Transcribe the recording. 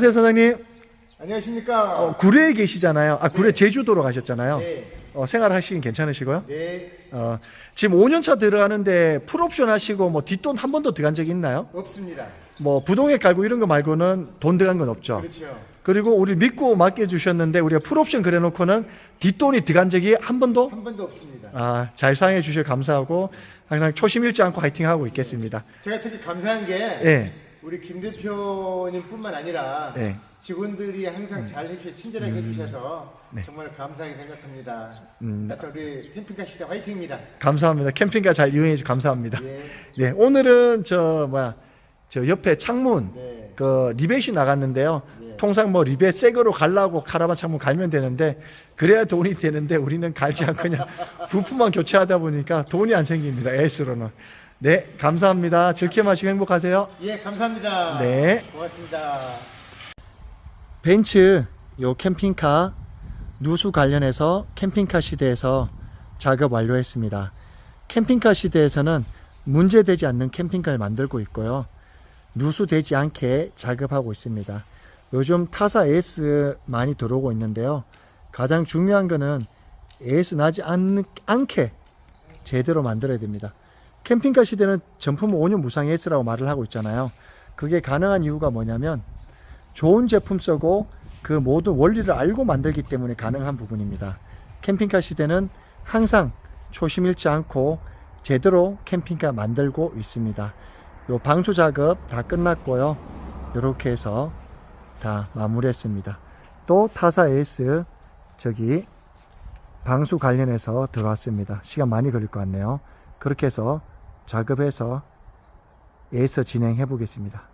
안녕하세요 사장님. 안녕하십니까? 어, 구례에 계시잖아요. 아 구례 제주도로 가셨잖아요. 네. 어, 생활하시긴 괜찮으시고요. 네, 어, 지금 5년차 들어가는데 풀옵션 하시고 뭐 뒷돈 한 번도 들어간 적이 있나요? 없습니다. 뭐 부동액 깔고 이런 거 말고는 돈 들어간 건 없죠. 그렇죠. 그리고 우리 믿고 맡겨주셨는데 우리가 풀옵션 그래놓고는 뒷돈이 들어간 적이 한 번도 한 번도 없습니다. 아, 잘 사용해 주셔서 감사하고 항상 초심 잃지 않고 화이팅하고 있겠습니다. 제가 특히 감사한 게 예. 우리 김 대표님뿐만 아니라 예. 직원들이 항상 잘 해주셔 친절하게 해주셔서 정말 감사하게 생각합니다. 하여튼 우리 캠핑카 시대 화이팅입니다. 감사합니다. 캠핑카 잘 이용해 주셔서 감사합니다. 예. 네, 오늘은 저 뭐야 저 옆에 창문 네. 그 리벳이 나갔는데요. 네. 통상 뭐 리벳 새 거로 갈라고 카라반 창문 갈면 되는데 그래야 돈이 되는데 우리는 갈지 않고 그냥 부품만 교체하다 보니까 돈이 안 생깁니다. AS로는. 네, 감사합니다. 즐겨 마시고 행복하세요. 예, 감사합니다. 네. 고맙습니다. 벤츠 요 캠핑카 누수 관련해서 캠핑카 시대에서 작업 완료했습니다. 캠핑카 시대에서는 문제되지 않는 캠핑카를 만들고 있고요. 누수되지 않게 작업하고 있습니다. 요즘 타사 AS 많이 들어오고 있는데요. 가장 중요한 거는 AS 나지 않, 않게 제대로 만들어야 됩니다. 캠핑카 시대는 전품 5년 무상 AS라고 말을 하고 있잖아요. 그게 가능한 이유가 뭐냐면 좋은 제품 쓰고 그 모든 원리를 알고 만들기 때문에 가능한 부분입니다. 캠핑카 시대는 항상 초심 잃지 않고 제대로 캠핑카 만들고 있습니다. 요 방수 작업 다 끝났고요. 이렇게 해서 다 마무리했습니다. 또 타사 에이스 저기 방수 관련해서 들어왔습니다. 시간 많이 걸릴 것 같네요. 그렇게 해서 작업해서 에이스 진행해 보겠습니다.